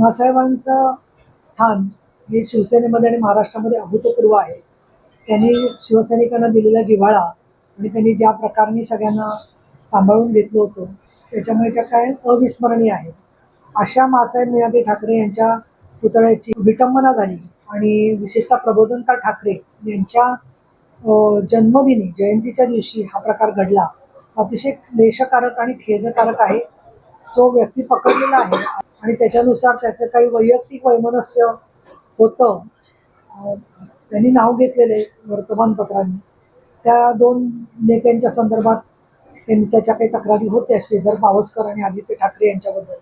अण्णासाहेबांचं स्थान हे शिवसेनेमध्ये आणि महाराष्ट्रामध्ये अभूतपूर्व आहे. त्यांनी शिवसैनिकांना दिलेला जिव्हाळा आणि त्यांनी ज्या प्रकारे सगळ्यांना सांभाळून घेतलं होतं त्याच्यामुळे त्या काय अविस्मरणीय आहेत. अशा मासाहेब निनाते ठाकरे यांच्या पुतळ्याची विटंबना झाली आणि विशेषतः प्रबोधनकार ठाकरे यांच्या जन्मदिनी जयंतीच्या दिवशी हा प्रकार घडला. अतिशय क्लेशकारक आणि खेदकारक आहे. जो व्यक्ती पकडलेला आहे. आणि त्याच्यानुसार त्याचं काही वैयक्तिक वैमनस्य होतं. त्यांनी नाव घेतलेलं आहे वर्तमानपत्रांनी. त्या दोन नेत्यांच्या संदर्भात त्यांनी त्याच्या काही तक्रारी होत्या श्रीधर पावसकर आणि आदित्य ठाकरे यांच्याबद्दल.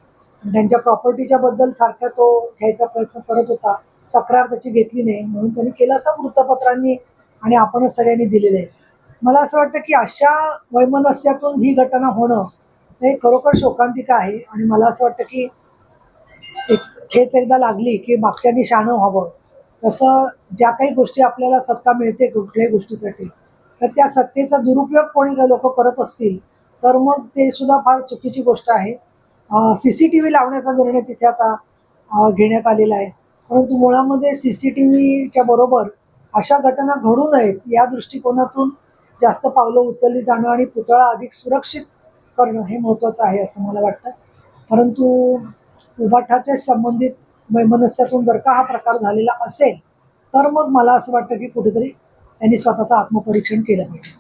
त्यांच्या प्रॉपर्टीच्या बद्दल सारखा तो घ्यायचा प्रयत्न करत होता. तक्रार त्याची घेतली नाही. म्हणून त्यांनी केलं असं वृत्तपत्रांनी आणि आपणच सगळ्यांनी दिलेलं. आहे मला असं वाटतं की अशा वैमनस्यातून ही घटना होणं हे खरोखर शोकांतिका आहे. आणि मला असं वाटतं की एक ठेच एकदा लागली की मागच्यानी शाणं व्हावं. तसं ज्या काही गोष्टी आपल्याला सत्ता मिळते कुठल्याही गोष्टीसाठी तर त्या सत्तेचा दुरुपयोग कोणी लोक करत असतील तर मग ते सुद्धा फार चुकीची गोष्ट आहे. सी सी टी व्ही लावण्याचा निर्णय तिथे आता घेण्यात आलेला आहे. परंतु मुळामध्ये सी सी टी व्हीच्या बरोबर अशा घटना घडू नयेत या दृष्टिकोनातून जास्त पावलं उचलली जाणं आणि पुतळा अधिक सुरक्षित करणं हे महत्त्वाचं आहे असं मला वाटतं. परंतु उभाठाच्या संबंधित वैमनस्यातून जर का हा प्रकार झालेला असेल तर मग मला असं वाटतं की कुठेतरी त्यांनी स्वतःचं आत्मपरीक्षण केलं पाहिजे.